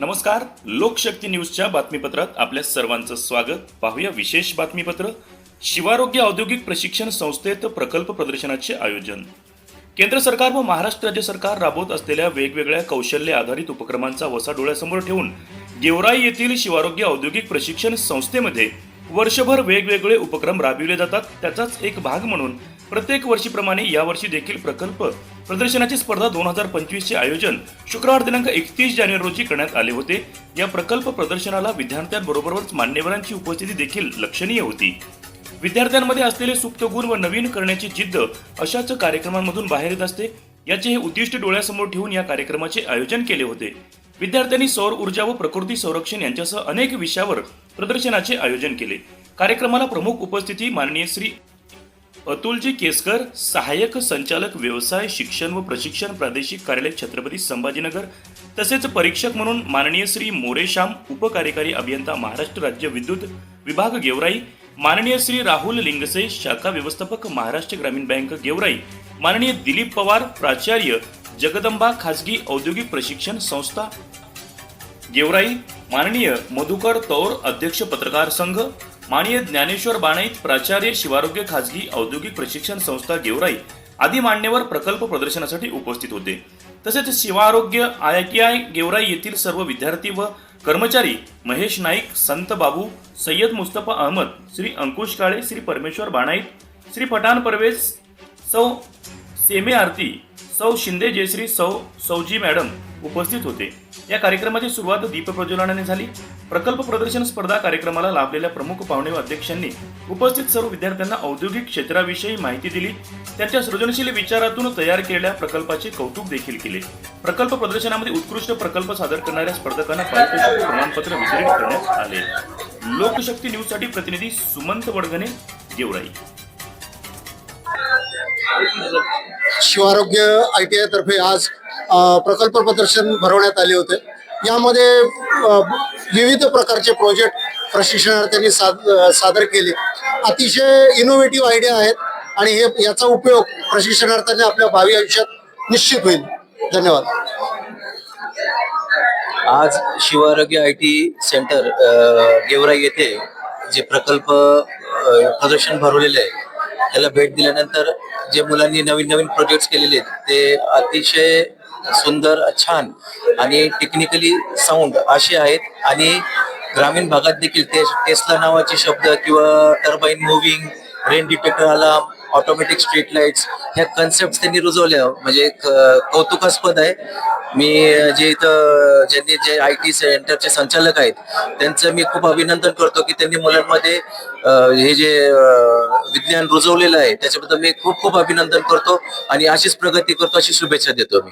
नमस्कार. लोकशक्ती न्यूजच्या बातमीपत्रात आपल्या सर्वांचं स्वागत. पाहूया विशेष बातमीपत्र. शिवारोग्य औद्योगिक प्रशिक्षण संस्थेत प्रकल्प प्रदर्शनाचे आयोजन. केंद्र सरकार व महाराष्ट्र राज्य सरकार राबवत असलेल्या वेगवेगळ्या कौशल्य आधारित उपक्रमांचा वसा डोळ्यासमोर ठेवून गेवराई येथील शिवारोग्य औद्योगिक प्रशिक्षण संस्थेमध्ये वर्षभर वेगवेगळे उपक्रम राबविले जातात. त्याचाच एक भाग म्हणून प्रत्येक वर्षीप्रमाणे यावर्षी देखील प्रकल्प प्रदर्शनाची स्पर्धा दोन हजार पंचवीसचे आयोजन शुक्रवार दिनांक एकतीस जानेवारी रोजी करण्यात आले होते. या प्रकल्प प्रदर्शनाला विद्यार्थ्यांबरोबरच मान्यवरांची उपस्थिती देखील लक्षणीय होती. विद्यार्थ्यांमध्ये असलेले सुप्त गुण व नवीन करण्याची जिद्द अशाच कार्यक्रमांमधून बाहेर येत असते. याचे हे उद्दिष्ट डोळ्यासमोर ठेवून या कार्यक्रमाचे आयोजन केले होते. विद्यार्थ्यांनी सौर ऊर्जा व प्रकृती संरक्षण यांच्यासह अनेक विषयावर प्रदर्शनाचे आयोजन केले. कार्यक्रमाला प्रमुख उपस्थिती माननीय श्री अतुलजी केसकर सहाय्यक संचालक व्यवसाय शिक्षण व प्रशिक्षण प्रादेशिक कार्यालय छत्रपती संभाजीनगर तसेच परीक्षक म्हणून माननीय श्री मोरेश्याम उपकार्यकारी अभियंता महाराष्ट्र राज्य विद्युत विभाग गेवराई माननीय श्री राहुल लिंगसे शाखा व्यवस्थापक महाराष्ट्र ग्रामीण बँक गेवराई माननीय दिलीप पवार प्राचार्य जगदंबा खाजगी औद्योगिक प्रशिक्षण संस्था गेवराई माननीय मधुकर तौर अध्यक्ष पत्रकार संघ माननीय ज्ञानेश्वर बाणाईत प्राचार्य शिवारोग्य खाजगी औद्योगिक प्रशिक्षण संस्था गेवराई आदी मान्यवर प्रकल्प प्रदर्शनासाठी उपस्थित होते. तसेच Shivarogya I T I Georai येथील सर्व विद्यार्थी व कर्मचारी महेश नाईक संत बाबू सय्यद मुस्तफा अहमद श्री अंकुश काळे श्री परमेश्वर बाणाईत श्री फटान परवेज सौ सेमे आरती सौ शिंदे जयश्री सौ सौजी मॅडम उपस्थित होते. या कार्यक्रमाची सुरुवात दीपप्रज्वलनाने झाली. प्रकल्प प्रदर्शन स्पर्धा कार्यक्रमाला लाभलेल्या प्रमुख पाहुणे व अध्यक्षांनी उपस्थित सर्व विद्यार्थ्यांना औद्योगिक क्षेत्राविषयी माहिती दिली. त्यांच्या सृजनशील विचारातून तयार केलेल्या प्रकल्पाचे कौतुक देखील केले. प्रकल्प प्रदर्शनामध्ये उत्कृष्ट प्रकल्प सादर करणाऱ्या स्पर्धकांना पारितोषिक प्रमाणपत्र वितरित करण्यात आले. लोकशक्ती न्यूजसाठी प्रतिनिधी सुमंत वडगणे गेवराई. शिवारोग्य आय टी आयतर्फे आज प्रकल्प प्रदर्शन भरवण्यात आले होते. यामध्ये विविध प्रकारचे प्रोजेक्ट प्रशिक्षणार्थ्यांनी साद सादर केले. अतिशय इनोव्हेटिव्ह आयडिया आहेत आणि हे याचा उपयोग प्रशिक्षणार्थ्यांनी आपल्या भावी आयुष्यात निश्चित होईल. धन्यवाद. आज Shivarogya I T centre Georai येथे जे प्रकल्प प्रदर्शन भरवलेले आहे त्याला भेट दिल्यानंतर जे मुलांनी नवीन नवीन प्रोजेक्ट केलेले आहेत ते अतिशय सुंदर छान आणि टेक्निकली साऊंड असे आहेत आणि ग्रामीण भागात देखील ते टेस्ला नावाचे शब्द किंवा turbine moving rain detector alarm automatic street lights ह्या कन्सेप्ट त्यांनी रुजवल्या. म्हणजे एक, कौतुकास्पद आहे. मी जे इथं ज्यांनी जे आय टी सेंटरचे संचालक आहेत त्यांचं मी खूप अभिनंदन करतो की त्यांनी मुलांमध्ये हे जे विज्ञान रुजवलेलं आहे त्याच्याबद्दल मी खूप खूप अभिनंदन करतो आणि अशीच प्रगती करतो अशी शुभेच्छा देतो मी.